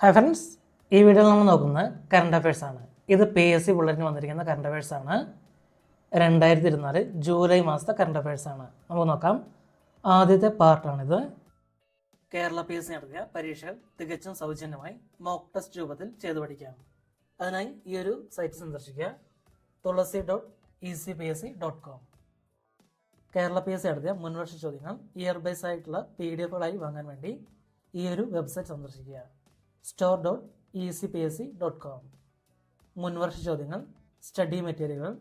Hi friends ഈ വീഡിയോയിൽ നമ്മൾ നോക്കുന്നത് കറണ്ട് അഫയേഴ്സ് ആണ്. ഇത് പി എസ് സി ബുള്ളറ്റിന് വന്നിരിക്കുന്ന കറണ്ട് അഫയേഴ്സ് ആണ്. രണ്ടായിരത്തി ഇരുപത്തിനാല് ജൂലൈ മാസത്തെ കറണ്ട് അഫയേഴ്സ് ആണ്. നമുക്ക് നോക്കാം. ആദ്യത്തെ പാർട്ടാണിത് കേരള പി എസ് സി നടത്തിയ പരീക്ഷകൾ തികച്ചും സൗജന്യമായി മോക്ക് ടെസ്റ്റ് രൂപത്തിൽ ചെയ്തു പഠിക്കാം. അതിനായി ഈ ഒരു സൈറ്റ് സന്ദർശിക്കുക. Thulasi dot E C P S C dot com Kerala P S C നടത്തിയ മുൻവർഷ ചോദ്യങ്ങൾ ഇയർ ബേസ് ആയിട്ടുള്ള പി ഡി എഫുകളായി വാങ്ങാൻ വേണ്ടി ഈ ഒരു വെബ്സൈറ്റ് സന്ദർശിക്കുക. Store dot E C P S C dot com മുൻവർഷ ചോദ്യങ്ങൾ സ്റ്റഡി മെറ്റീരിയലുകൾ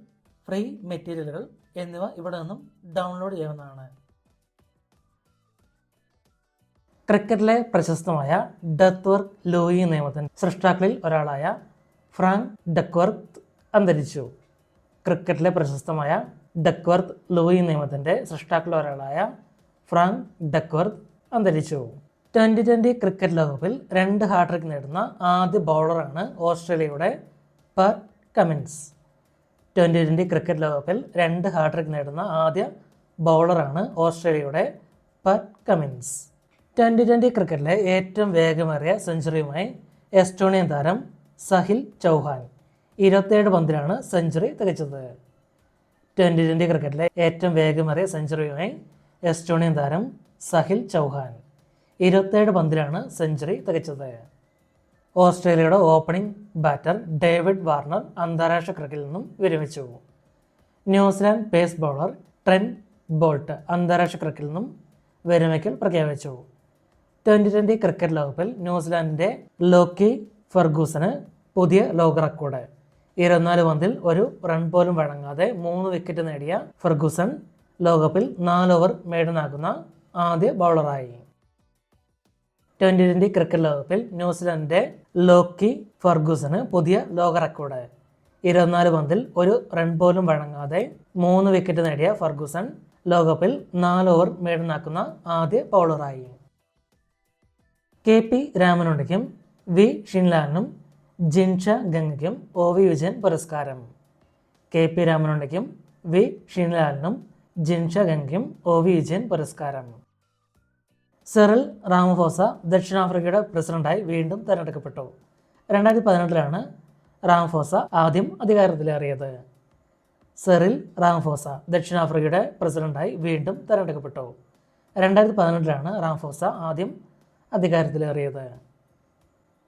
ഫ്രീ മെറ്റീരിയലുകൾ എന്നിവ ഇവിടെ നിന്നും ഡൗൺലോഡ് ചെയ്യാവുന്നതാണ്. ക്രിക്കറ്റിലെ പ്രശസ്തമായ ഡെത്ത് ലോയി നിയമത്തിന്റെ സൃഷ്ടാക്കളിൽ ഒരാളായ ഫ്രാങ്ക് ഡക്വർത്ത് അന്തരിച്ചു. ക്രിക്കറ്റിലെ പ്രശസ്തമായ ഡക്വർത്ത് ലോയി നിയമത്തിന്റെ സൃഷ്ടാക്കളിൽ ഒരാളായ ഫ്രാങ്ക് ഡക്വർത്ത് അന്തരിച്ചു. ട്വന്റി ട്വന്റി ക്രിക്കറ്റ് ലോകകപ്പിൽ രണ്ട് ഹാട്രിക് നേടുന്ന ആദ്യ ബൗളറാണ് ഓസ്ട്രേലിയയുടെ Pat Cummins twenty twenty cricket ലോകകപ്പിൽ രണ്ട് ഹാട്രിക് നേടുന്ന ആദ്യ ബൗളറാണ് ഓസ്ട്രേലിയയുടെ പർ കമിൻസ് ട്വന്റി ട്വന്റി ക്രിക്കറ്റിലെ ഏറ്റവും വേഗമേറിയ സെഞ്ചുറിയുമായി എസ്റ്റോണിയൻ താരം സഹിൽ ചൗഹാൻ ഇരുപത്തേഴ് പന്തിലാണ് സെഞ്ചുറി തികച്ചത്. ട്വന്റി ട്വന്റി ക്രിക്കറ്റിലെ ഏറ്റവും വേഗമേറിയ സെഞ്ചുറിയുമായി എസ്റ്റോണിയൻ താരം സഹിൽ ചൗഹാൻ ഇരുപത്തേഴ് പന്തിലാണ് സെഞ്ചുറി തികച്ചത്. ഓസ്ട്രേലിയയുടെ ഓപ്പണിംഗ് ബാറ്റർ ഡേവിഡ് വാർണർ അന്താരാഷ്ട്ര ക്രിക്കറ്റിൽ നിന്നും വിരമിച്ചു. New Zealand pace bowler Trent Boult അന്താരാഷ്ട്ര ക്രിക്കറ്റിൽ നിന്നും വിരമിക്കൽ പ്രഖ്യാപിച്ചു. ട്വന്റി ട്വന്റി ക്രിക്കറ്റ് ലോകകപ്പിൽ ന്യൂസിലാൻഡിന്റെ ലോക്കി ഫെർഗൂസന് പുതിയ ലോക റെക്കോർഡ്. ഇരുപത്തിനാല് പന്തിൽ ഒരു റൺ പോലും വഴങ്ങാതെ മൂന്ന് വിക്കറ്റ് നേടിയ ഫെർഗൂസൺ ലോകകപ്പിൽ നാല് ഓവർ മേടനാകുന്ന ആദ്യ ബൗളറായി. ട്വന്റി ട്വന്റി ക്രിക്കറ്റ് ലോകകപ്പിൽ ന്യൂസിലൻഡിന്റെ ലോക്കി ഫെർഗൂസന് പുതിയ ലോക റെക്കോർഡ്. ഇരുപത്തിനാല് പന്തിൽ ഒരു റൺ പോലും വഴങ്ങാതെ മൂന്ന് വിക്കറ്റ് നേടിയ ഫെർഗൂസൺ ലോകകപ്പിൽ നാല് ഓവർ മേടുന്നാക്കുന്ന ആദ്യ ബൗളറായി. കെ പി രാമനുണ്ടിക്കും വി ഷിൻലാലിനും ജിൻഷ ഗംഗയ്ക്കും ഒ വി വിജയൻ പുരസ്കാരം. കെ പി രാമനുണ്ടിക്കും വി ഷിൻലാലിനും ജിൻഷ ഗംഗയ്ക്കും ഒ വി വിജയൻ പുരസ്കാരം. സെറിൽ റാമഫോസ ദക്ഷിണാഫ്രിക്കയുടെ പ്രസിഡന്റായി വീണ്ടും തിരഞ്ഞെടുക്കപ്പെട്ടു. രണ്ടായിരത്തി പതിനെട്ടിലാണ് റാമഫോസ ആദ്യം അധികാരത്തിലേറിയത്. സെറിൽ റാമഫോസ ദക്ഷിണാഫ്രിക്കയുടെ പ്രസിഡന്റായി വീണ്ടും തിരഞ്ഞെടുക്കപ്പെട്ടു. രണ്ടായിരത്തി പതിനെട്ടിലാണ് റാംഫോസ ആദ്യം അധികാരത്തിലേറിയത്.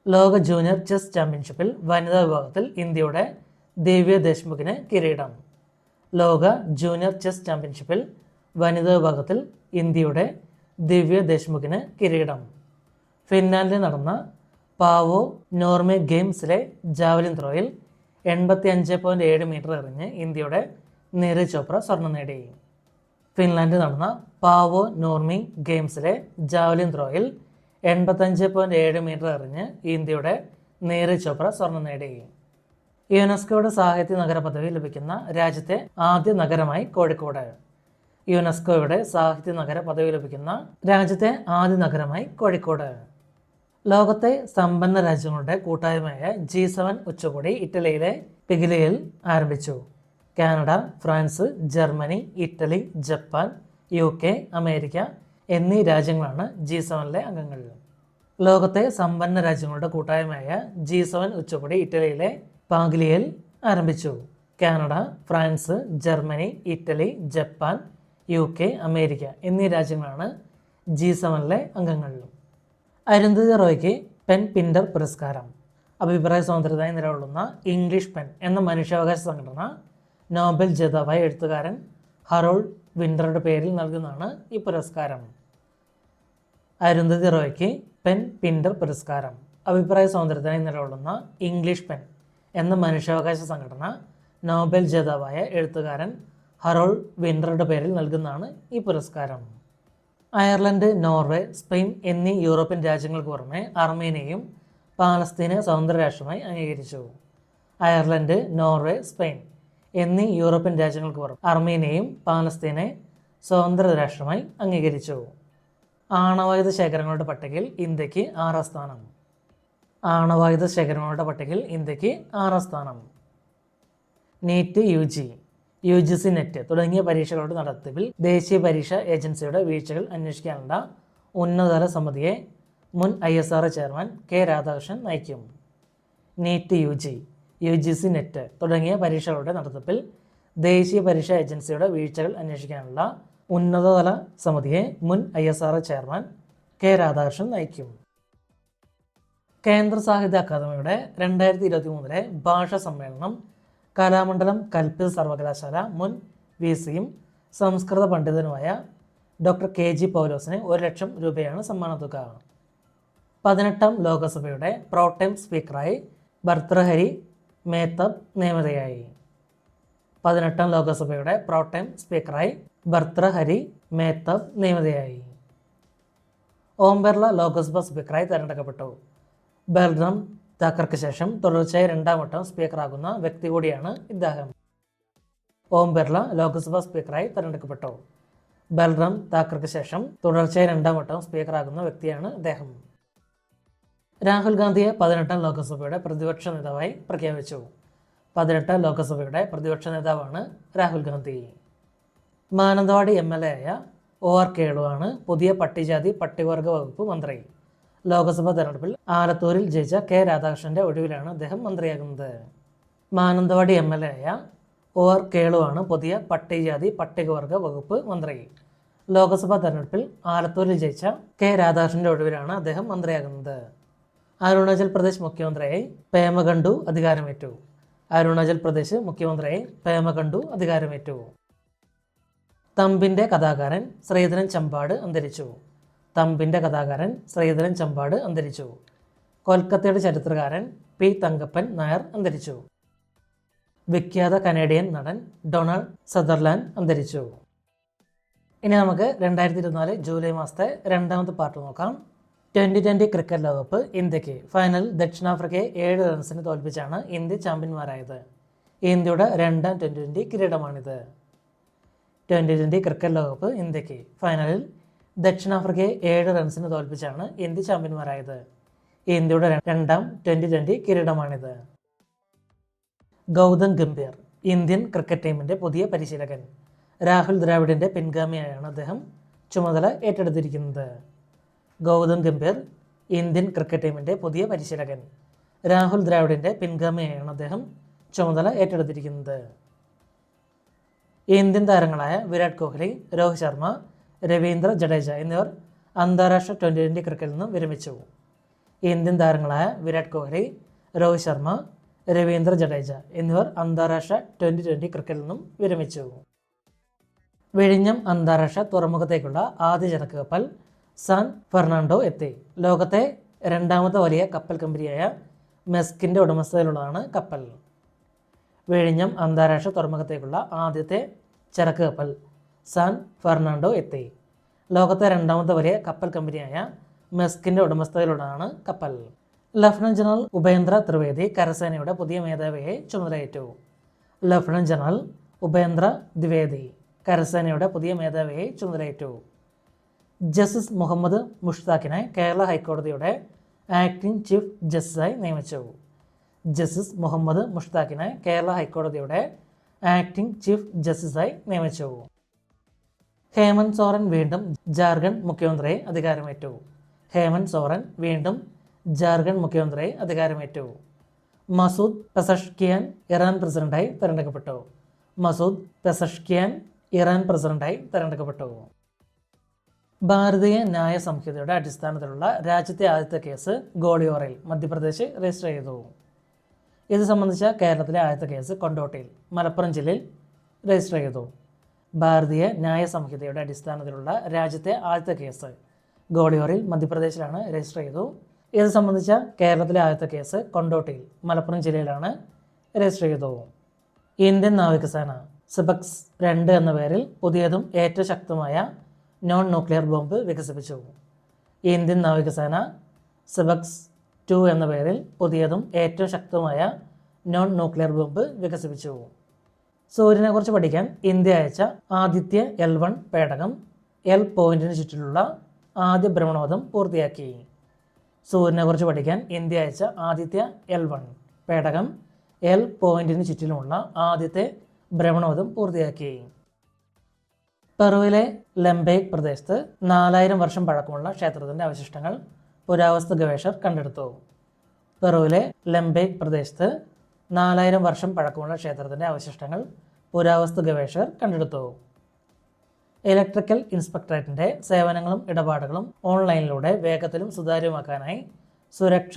ലോക ജൂനിയർ ചെസ് ചാമ്പ്യൻഷിപ്പിൽ വനിതാ വിഭാഗത്തിൽ ഇന്ത്യയുടെ ദിവ്യ ദേശ്മുഖിന് കിരീടം. ലോക ജൂനിയർ ചെസ് ചാമ്പ്യൻഷിപ്പിൽ വനിതാ വിഭാഗത്തിൽ ഇന്ത്യയുടെ ദിവ്യ ദേശ്മുഖിന് കിരീടം. ഫിൻലാൻഡിൽ നടന്ന പാവോ നോർമെ ഗെയിംസിലെ ജാവലിൻ ത്രോയിൽ എൺപത്തി അഞ്ച് പോയിന്റ് ഏഴ് മീറ്റർ എറിഞ്ഞ് ഇന്ത്യയുടെ നീരജ് ചോപ്ര സ്വർണം നേടി. ഫിൻലാൻഡിൽ നടന്ന പാവോ നോർമി ഗെയിംസിലെ ജാവലിൻ ത്രോയിൽ എൺപത്തഞ്ച് പോയിന്റ് ഏഴ് മീറ്റർ എറിഞ്ഞ് ഇന്ത്യയുടെ നീരജ് ചോപ്ര സ്വർണം നേടി. യുനെസ്കോയുടെ സാഹിത്യ നഗര പദവി ലഭിക്കുന്ന രാജ്യത്തെ ആദ്യ നഗരമായി കോഴിക്കോട്. യുനെസ്കോയുടെ സാഹിത്യ നഗര പദവി ലഭിക്കുന്ന രാജ്യത്തെ ആദ്യ നഗരമായി കോഴിക്കോട്. ലോകത്തെ സമ്പന്ന രാജ്യങ്ങളുടെ കൂട്ടായ്മയായ ജി സെവൻ ഉച്ചകോടി ഇറ്റലിയിലെ പിഗിലയിൽ ആരംഭിച്ചു. Canada France Germany Italy Japan U K America എന്നീ രാജ്യങ്ങളാണ് ജി സെവനിലെ അംഗങ്ങൾ. ലോകത്തെ സമ്പന്ന രാജ്യങ്ങളുടെ കൂട്ടായ്മയായ ജി സെവൻ ഉച്ചകോടി ഇറ്റലിയിലെ പാഗ്ലിയയിൽ ആരംഭിച്ചു. Canada France Germany Italy Japan U K America എന്നീ രാജ്യങ്ങളാണ് ജി സെവനിലെ അംഗങ്ങളിലും. അരുന്ധതി റോയ്ക്ക് പെൻ പിൻഡർ പുരസ്കാരം. അഭിപ്രായ സ്വാതന്ത്ര്യത്തിനായി നിലകൊള്ളുന്ന ഇംഗ്ലീഷ് പെൻ എന്ന മനുഷ്യാവകാശ സംഘടന നോബൽ ജേതാവായ എഴുത്തുകാരൻ ഹറോൾഡ് വിൻഡറുടെ പേരിൽ നൽകുന്നതാണ് ഈ പുരസ്കാരം. അരുന്ധതി റോയ്ക്ക് പെൻ പിൻഡർ പുരസ്കാരം. അഭിപ്രായ സ്വാതന്ത്ര്യത്തിനായി നിലകൊള്ളുന്ന ഇംഗ്ലീഷ് പെൻ എന്ന മനുഷ്യാവകാശ സംഘടന നോബൽ ജേതാവായ എഴുത്തുകാരൻ ഹറോൾ വിൻഡറുടെ പേരിൽ നൽകുന്നതാണ് ഈ പുരസ്കാരം. അയർലൻഡ് നോർവേ സ്പെയിൻ എന്നീ യൂറോപ്യൻ രാജ്യങ്ങൾക്ക് പുറമെ അർമേനിയയും പാലസ്തീനെ സ്വതന്ത്ര രാഷ്ട്രമായി അംഗീകരിച്ചു. അയർലൻഡ് നോർവേ സ്പെയിൻ എന്നീ യൂറോപ്യൻ രാജ്യങ്ങൾക്ക് പുറമെ അർമേനിയയും പാലസ്തീനെ സ്വതന്ത്ര രാഷ്ട്രമായി അംഗീകരിച്ചു. ആണവായുധ ശേഖരങ്ങളുടെ പട്ടികയിൽ ഇന്ത്യയ്ക്ക് ആറാം സ്ഥാനം. ആണവായുധ ശേഖരങ്ങളുടെ പട്ടികയിൽ ഇന്ത്യയ്ക്ക് ആറാം സ്ഥാനം. NEET U G. U G C NET തുടങ്ങിയ പരീക്ഷകളുടെ നടത്തിപ്പിൽ ദേശീയ പരീക്ഷ ഏജൻസിയുടെ വീഴ്ചകൾ അന്വേഷിക്കാനുള്ള ഉന്നതതല സമിതിയെ മുൻ I S R chairman K Radhakrishnan നയിക്കും. NEET U G U G C NET തുടങ്ങിയ പരീക്ഷകളുടെ നടത്തിപ്പിൽ ദേശീയ പരീക്ഷാ ഏജൻസിയുടെ വീഴ്ചകൾ അന്വേഷിക്കാനുള്ള ഉന്നതതല സമിതിയെ മുൻ I S R chairman K Radhakrishnan നയിക്കും. കേന്ദ്ര സാഹിത്യ അക്കാദമിയുടെ രണ്ടായിരത്തി ഇരുപത്തി മൂന്നിലെ ഭാഷാ സമ്മേളനം കലാമണ്ഡലം കൽപ്പിത സർവകലാശാല മുൻ വി സിയും സംസ്കൃത പണ്ഡിതനുമായ ഡോക്ടർ കെ ജി പൗലോസിന് ഒരു ലക്ഷം രൂപയാണ് സമ്മാന തുക. പതിനെട്ടാം ലോകസഭയുടെ പ്രോട്ടൈം സ്പീക്കറായി ഭർത്തൃഹരി മേത്തബ് നിയമിതയായി. പതിനെട്ടാം ലോകസഭയുടെ പ്രോട്ടൈം സ്പീക്കറായി ഭർത്തൃഹരി മേത്തബ് നിയമിതയായി. ഓം ബിർള ലോക്സഭ സ്പീക്കറായി തെരഞ്ഞെടുക്കപ്പെട്ടു. ബൽറാം താക്കർക്ക് ശേഷം തുടർച്ചയായി രണ്ടാം വട്ടം സ്പീക്കറാകുന്ന വ്യക്തി കൂടിയാണ് ഇദ്ദേഹം. ഓം ബിർള ലോക്സഭാ സ്പീക്കറായി തെരഞ്ഞെടുക്കപ്പെട്ടു. ബൽറാം താക്കർക്ക് ശേഷം തുടർച്ചയായി രണ്ടാം വട്ടം സ്പീക്കറാകുന്ന വ്യക്തിയാണ് അദ്ദേഹം രാഹുൽ ഗാന്ധിയെ പതിനെട്ടാം ലോക്സഭയുടെ പ്രതിപക്ഷ നേതാവായി പ്രഖ്യാപിച്ചു. പതിനെട്ടാം ലോക്സഭയുടെ പ്രതിപക്ഷ നേതാവാണ് Rahul Gandhi. Mananthavady M L A ആയ ഒ ആർ കേളുവാണ് പുതിയ പട്ടികജാതി പട്ടികവർഗ വകുപ്പ് മന്ത്രി. ലോക്സഭാ തെരഞ്ഞെടുപ്പിൽ ആലത്തൂരിൽ ജയിച്ച കെ രാധാകൃഷ്ണന്റെ ഒഴിവിലാണ് അദ്ദേഹം മന്ത്രിയാകുന്നത്. മാനന്തവാടി എം എൽ എ ആയ ഒ ആർ കേളുവാണ് പുതിയ പട്ടികജാതി പട്ടികവർഗ വകുപ്പ് മന്ത്രി. ലോക്സഭാ തെരഞ്ഞെടുപ്പിൽ ആലത്തൂരിൽ ജയിച്ച കെ രാധാകൃഷ്ണന്റെ ഒഴിവിലാണ് അദ്ദേഹം മന്ത്രിയാകുന്നത്. അരുണാചൽ പ്രദേശ് മുഖ്യമന്ത്രിയായി പേമകണ്ഡു അധികാരമേറ്റു. അരുണാചൽ പ്രദേശ് മുഖ്യമന്ത്രിയായി പേമകണ്ഡു അധികാരമേറ്റു. തമ്പിന്റെ കഥാകാരൻ ശ്രീധരൻ ചമ്പാട് അന്തരിച്ചു. തമ്പിന്റെ കഥാകാരൻ ശ്രീധരൻ ചമ്പാട് അന്തരിച്ചു. കൊൽക്കത്തയുടെ ചരിത്രകാരൻ പി തങ്കപ്പൻ നായർ അന്തരിച്ചു. വിഖ്യാത കനേഡിയൻ നടൻ ഡൊണാൾഡ് സദർലാൻഡ് അന്തരിച്ചു. ഇനി നമുക്ക് രണ്ടായിരത്തി ഇരുപത്തിനാല് ജൂലൈ മാസത്തെ രണ്ടാമത്തെ പാർട്ട് നോക്കാം. ട്വന്റി ട്വന്റി ക്രിക്കറ്റ് ലോകകപ്പ് ഇന്ത്യയ്ക്ക് ഫൈനൽ ദക്ഷിണാഫ്രിക്കയെ ഏഴ് റൺസിന് തോൽപ്പിച്ചാണ് ഇന്ത്യ ചാമ്പ്യന്മാരായത്. ഇന്ത്യയുടെ രണ്ടാം ട്വന്റി ട്വന്റി കിരീടമാണിത്. ട്വന്റി ട്വന്റി ക്രിക്കറ്റ് ലോകകപ്പ് ഇന്ത്യയ്ക്ക് ഫൈനലിൽ ദക്ഷിണാഫ്രിക്കയെ ഏഴ് റൺസിന് തോൽപ്പിച്ചാണ് ഇന്ത്യ ചാമ്പ്യന്മാരായത്. ഇന്ത്യയുടെ രണ്ടാം ട്വന്റി ട്വന്റി കിരീടമാണിത്. ഗൗതം ഗംഭീർ ഇന്ത്യൻ ക്രിക്കറ്റ് ടീമിന്റെ പുതിയ പരിശീലകൻ. രാഹുൽ ദ്രാവിഡിന്റെ പിൻഗാമിയായാണ് അദ്ദേഹം ചുമതല ഏറ്റെടുത്തിരിക്കുന്നത്. ഗൗതം ഗംഭീർ ഇന്ത്യൻ ക്രിക്കറ്റ് ടീമിന്റെ പുതിയ പരിശീലകൻ. രാഹുൽ ദ്രാവിഡിന്റെ പിൻഗാമിയായാണ് അദ്ദേഹം ചുമതല ഏറ്റെടുത്തിരിക്കുന്നത്. ഇന്ത്യൻ താരങ്ങളായ വിരാട് കോഹ്ലി രോഹിത് ശർമ്മ രവീന്ദ്ര ജഡേജ എന്നിവർ അന്താരാഷ്ട്ര ട്വന്റി ട്വന്റി ക്രിക്കറ്റിൽ നിന്നും വിരമിച്ചു. ഇന്ത്യൻ താരങ്ങളായ വിരാട് കോഹ്ലി രോഹിത് ശർമ്മ രവീന്ദ്ര ജഡേജ എന്നിവർ അന്താരാഷ്ട്ര ട്വന്റി ട്വന്റി ക്രിക്കറ്റിൽ നിന്നും വിരമിച്ചു. വിഴിഞ്ഞം അന്താരാഷ്ട്ര തുറമുഖത്തേക്കുള്ള ആദ്യ ചരക്ക് കപ്പൽ സാൻ ഫെർണാണ്ടോ എത്തി. ലോകത്തെ രണ്ടാമത്തെ വലിയ കപ്പൽ കമ്പനിയായ മെസ്കിന്റെ ഉടമസ്ഥതയിലുള്ളതാണ് കപ്പൽ. വിഴിഞ്ഞം അന്താരാഷ്ട്ര തുറമുഖത്തേക്കുള്ള ആദ്യത്തെ ചരക്ക് കപ്പൽ സാൻ ഫെർണാണ്ടോ എത്തി. ലോകത്തെ രണ്ടാമത്തെ വലിയ കപ്പൽ കമ്പനിയായ മെസ്കിന്റെ ഉടമസ്ഥതയിലുള്ളതാണ് കപ്പൽ. ലഫ്റ്റനന്റ് ജനറൽ ഉപേന്ദ്ര ത്രിവേദി കരസേനയുടെ പുതിയ മേധാവിയെ ചുമതലയേറ്റു. ലഫ്റ്റനന്റ് ജനറൽ ഉപേന്ദ്ര ദ്വിവേദി കരസേനയുടെ പുതിയ മേധാവിയെ ചുമതലയേറ്റു. ജസ്റ്റിസ് മുഹമ്മദ് മുഷ്താഖിനെ കേരള ഹൈക്കോടതിയുടെ ആക്ടിംഗ് ചീഫ് ജസ്റ്റിസായി നിയമിച്ചു. ജസ്റ്റിസ് മുഹമ്മദ് മുഷ്താഖിനെ കേരള ഹൈക്കോടതിയുടെ ആക്ടിംഗ് ചീഫ് ജസ്റ്റിസായി നിയമിച്ചു. ഹേമന്ത് സോറൻ വീണ്ടും ജാർഖണ്ഡ് മുഖ്യമന്ത്രിയെ അധികാരമേറ്റു. ഹേമന്ത് സോറൻ വീണ്ടും ജാർഖണ്ഡ് മുഖ്യമന്ത്രിയെ അധികാരമേറ്റു. മസൂദ് പെസഷ്കിയാൻ ഇറാൻ പ്രസിഡന്റായി തിരഞ്ഞെടുക്കപ്പെട്ടു. മസൂദ് പെസഷ്കിയാൻ ഇറാൻ പ്രസിഡന്റായി തിരഞ്ഞെടുക്കപ്പെട്ടു. ഭാരതീയ ന്യായ സംഹിതയുടെ അടിസ്ഥാനത്തിലുള്ള രാജ്യത്തെ ആദ്യത്തെ കേസ് ഗോളിയോറയിൽ മധ്യപ്രദേശ് രജിസ്റ്റർ ചെയ്തു. ഇത് സംബന്ധിച്ച കേരളത്തിലെ ആദ്യത്തെ കേസ് കൊണ്ടോട്ടിയിൽ മലപ്പുറം ജില്ലയിൽ രജിസ്റ്റർ ചെയ്തു. ഭാരതീയ ന്യായ സംഹിതയുടെ അടിസ്ഥാനത്തിലുള്ള രാജ്യത്തെ ആദ്യത്തെ കേസ് ഗോളിയോറിൽ മധ്യപ്രദേശിലാണ് രജിസ്റ്റർ ചെയ്തു. ഇത് സംബന്ധിച്ച കേരളത്തിലെ ആദ്യത്തെ കേസ് കൊണ്ടോട്ടിയിൽ മലപ്പുറം ജില്ലയിലാണ് രജിസ്റ്റർ ചെയ്തു. ഇന്ത്യൻ നാവികസേന സിബക്സ് രണ്ട് എന്ന പേരിൽ പുതിയതും ഏറ്റവും ശക്തമായ നോൺ ന്യൂക്ലിയർ ബോംബ് വികസിപ്പിച്ചു. ഇന്ത്യൻ നാവികസേന സിബക്സ് ടു എന്ന പേരിൽ പുതിയതും ഏറ്റവും ശക്തമായ നോൺ ന്യൂക്ലിയർ ബോംബ് വികസിപ്പിച്ചു. സൂര്യനെക്കുറിച്ച് പഠിക്കാൻ ഇന്ത്യ അയച്ച ആദിത്യ എൽ വൺ പേടകം. എൽ പോയിന്റിന് ചുറ്റിലുള്ള ആദ്യ ഭ്രമണപഥം പൂർത്തിയാക്കി. സൂര്യനെക്കുറിച്ച് പഠിക്കാൻ ഇന്ത്യ അയച്ച ആദിത്യ എൽ വൺ പേടകം. എൽ പോയിന്റിന് ചുറ്റിലുമുള്ള ആദ്യത്തെ ഭ്രമണപഥം പൂർത്തിയാക്കി. പെറുവിലെ ലംബേക് പ്രദേശത്ത് നാലായിരം വർഷം പഴക്കമുള്ള ക്ഷേത്രത്തിന്റെ അവശിഷ്ടങ്ങൾ പുരാവസ്തു ഗവേഷകർ കണ്ടെടുത്തു. പെറുവിലെ ലംബേക് പ്രദേശത്ത് നാലായിരം വർഷം പഴക്കമുള്ള ക്ഷേത്രത്തിന്റെ അവശിഷ്ടങ്ങൾ പുരാവസ്തു ഗവേഷകർ കണ്ടെടുത്തു. ഇലക്ട്രിക്കൽ ഇൻസ്പെക്ടറേറ്റിന്റെ സേവനങ്ങളും ഇടപാടുകളും ഓൺലൈനിലൂടെ വേഗത്തിലും സുതാര്യമാക്കാനായി സുരക്ഷ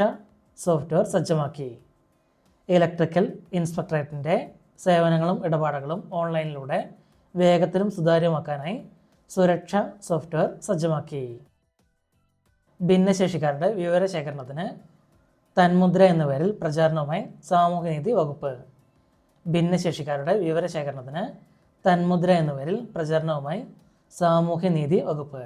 സോഫ്റ്റ്വെയർ സജ്ജമാക്കി. ഇലക്ട്രിക്കൽ ഇൻസ്പെക്ടറേറ്റിന്റെ സേവനങ്ങളും ഇടപാടുകളും ഓൺലൈനിലൂടെ വേഗത്തിലും സുതാര്യമാക്കാനായി സുരക്ഷ സോഫ്റ്റ്വെയർ സജ്ജമാക്കി. ഭിന്നശേഷിക്കാരുടെ വിവരശേഖരണത്തിന് തന്മുദ്ര എന്ന പേരിൽ പ്രചാരണവുമായി സാമൂഹ്യനീതി വകുപ്പ്. ഭിന്നശേഷിക്കാരുടെ വിവരശേഖരണത്തിന് തന്മുദ്ര എന്ന പേരിൽ പ്രചാരണവുമായി സാമൂഹ്യനീതി വകുപ്പ്.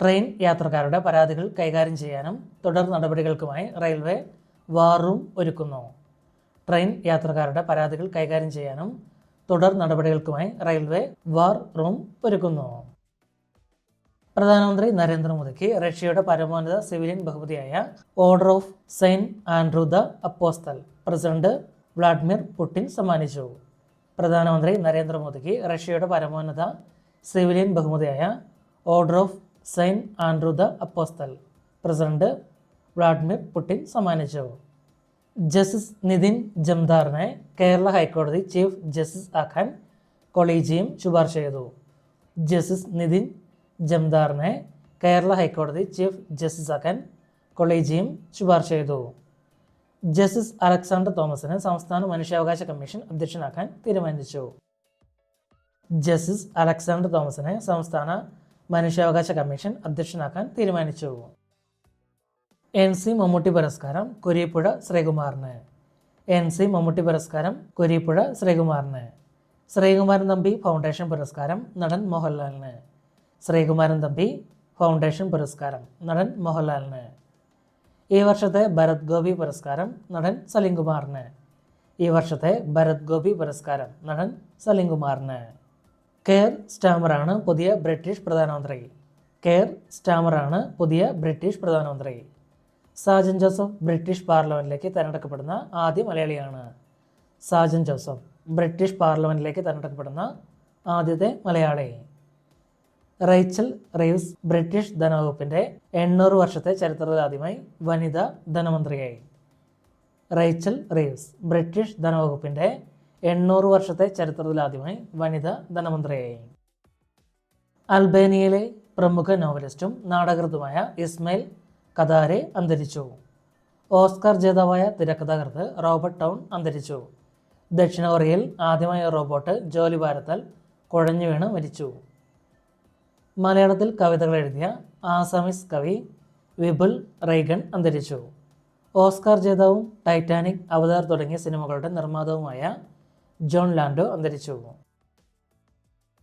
ട്രെയിൻ യാത്രക്കാരുടെ പരാതികൾ കൈകാര്യം ചെയ്യാനും തുടർ നടപടികൾക്കുമായി റെയിൽവേ വാർ റൂം ഒരുക്കുന്നു. ട്രെയിൻ യാത്രക്കാരുടെ പരാതികൾ കൈകാര്യം ചെയ്യാനും തുടർ നടപടികൾക്കുമായി റെയിൽവേ വാർ റൂം ഒരുക്കുന്നു. പ്രധാനമന്ത്രി നരേന്ദ്രമോദിക്ക് റഷ്യയുടെ പരമോന്നത സിവിലിയൻ ബഹുമതിയായ order of saint Andrew the apostle president Vladimir Putin സമ്മാനിച്ചു. പ്രധാനമന്ത്രി നരേന്ദ്രമോദിക്ക് റഷ്യയുടെ പരമോന്നത സിവിലിയൻ ബഹുമതിയായ order of saint Andrew the apostle president Vladimir Putin സമ്മാനിച്ചു. ജസ്റ്റിസ് നിതിൻ ജംദാറിനെ കേരള ഹൈക്കോടതി ചീഫ് ജസ്റ്റിസ് ആക്കാൻ കൊളീജിയം ശുപാർശ ചെയ്തു. ജസ്റ്റിസ് നിതിൻ ജംദാറിനെ കേരള ഹൈക്കോടതി ചീഫ് ജസ്റ്റിസ് ആക്കാൻ കൊളീജിയം ശുപാർശ ചെയ്തു. ജസ്റ്റിസ് അലക്സാണ്ടർ തോമസിനെ സംസ്ഥാന മനുഷ്യാവകാശ കമ്മീഷൻ അധ്യക്ഷനാക്കാൻ തീരുമാനിച്ചു. ജസ്റ്റിസ് അലക്സാണ്ടർ തോമസിനെ സംസ്ഥാന മനുഷ്യാവകാശ കമ്മീഷൻ അധ്യക്ഷനാക്കാൻ തീരുമാനിച്ചു. എൻ സി മമ്മൂട്ടി പുരസ്കാരം കുരിപ്പുഴ ശ്രീകുമാറിന്. എൻ സി മമ്മൂട്ടി പുരസ്കാരം കുരിപ്പുഴ ശ്രീകുമാറിന്. ശ്രീകുമാരൻ നമ്പി ഫൗണ്ടേഷൻ പുരസ്കാരം നടൻ മോഹൻലാലിന്. ശ്രീകുമാരൻ തമ്പി ഫൗണ്ടേഷൻ പുരസ്കാരം നടൻ മോഹൻലാലിന്. ഈ വർഷത്തെ ഭരത് ഗോപി പുരസ്കാരം നടൻ സലിംകുമാറിന്. ഈ വർഷത്തെ ഭരത് ഗോപി പുരസ്കാരം നടൻ സലിംകുമാറിന്. കെയർ സ്റ്റാമറാണ് പുതിയ ബ്രിട്ടീഷ് പ്രധാനമന്ത്രി. കെയർ സ്റ്റാമറാണ് പുതിയ ബ്രിട്ടീഷ് പ്രധാനമന്ത്രി. സാജൻ ജോസഫ് ബ്രിട്ടീഷ് പാർലമെന്റിലേക്ക് തിരഞ്ഞെടുക്കപ്പെടുന്ന ആദ്യ മലയാളിയാണ്. സാജൻ ജോസഫ് ബ്രിട്ടീഷ് പാർലമെന്റിലേക്ക് തിരഞ്ഞെടുക്കപ്പെടുന്ന ആദ്യത്തെ മലയാളി. റേച്ചൽ റീവ്സ് ബ്രിട്ടീഷ് ധനവകുപ്പിന്റെ എണ്ണൂറ് വർഷത്തെ ചരിത്രത്തിൽ ആദ്യമായി വനിതാ ധനമന്ത്രിയായി. റേച്ചൽ റീവ്സ് ബ്രിട്ടീഷ് ധനവകുപ്പിന്റെ എണ്ണൂറ് വർഷത്തെ ചരിത്രത്തിൽ ആദ്യമായി വനിതാ ധനമന്ത്രിയായി. അൽബേനിയയിലെ പ്രമുഖ നോവലിസ്റ്റും നാടകൃത്തുമായ ഇസ്മയിൽ കദാരെ അന്തരിച്ചു. ഓസ്കാർ ജേതാവായ തിരക്കഥാകൃത്ത് റോബർട്ട് ടൗൺ അന്തരിച്ചു. ദക്ഷിണ കൊറിയയിൽ ആദ്യമായ റോബോട്ട് ജോലി ഭാരത്താൽ കുഴഞ്ഞു വീണ് മരിച്ചു. മലയാളത്തിൽ കവിതകൾ എഴുതിയ ആസാമിസ് കവി വിപുൽ റൈഗൺ അന്തരിച്ചു. ഓസ്കാർ ജേതാവും ടൈറ്റാനിക് അവതാർ തുടങ്ങിയ സിനിമകളുടെ നിർമ്മാതാവുമായ ജോൺ ലാൻഡോ അന്തരിച്ചു.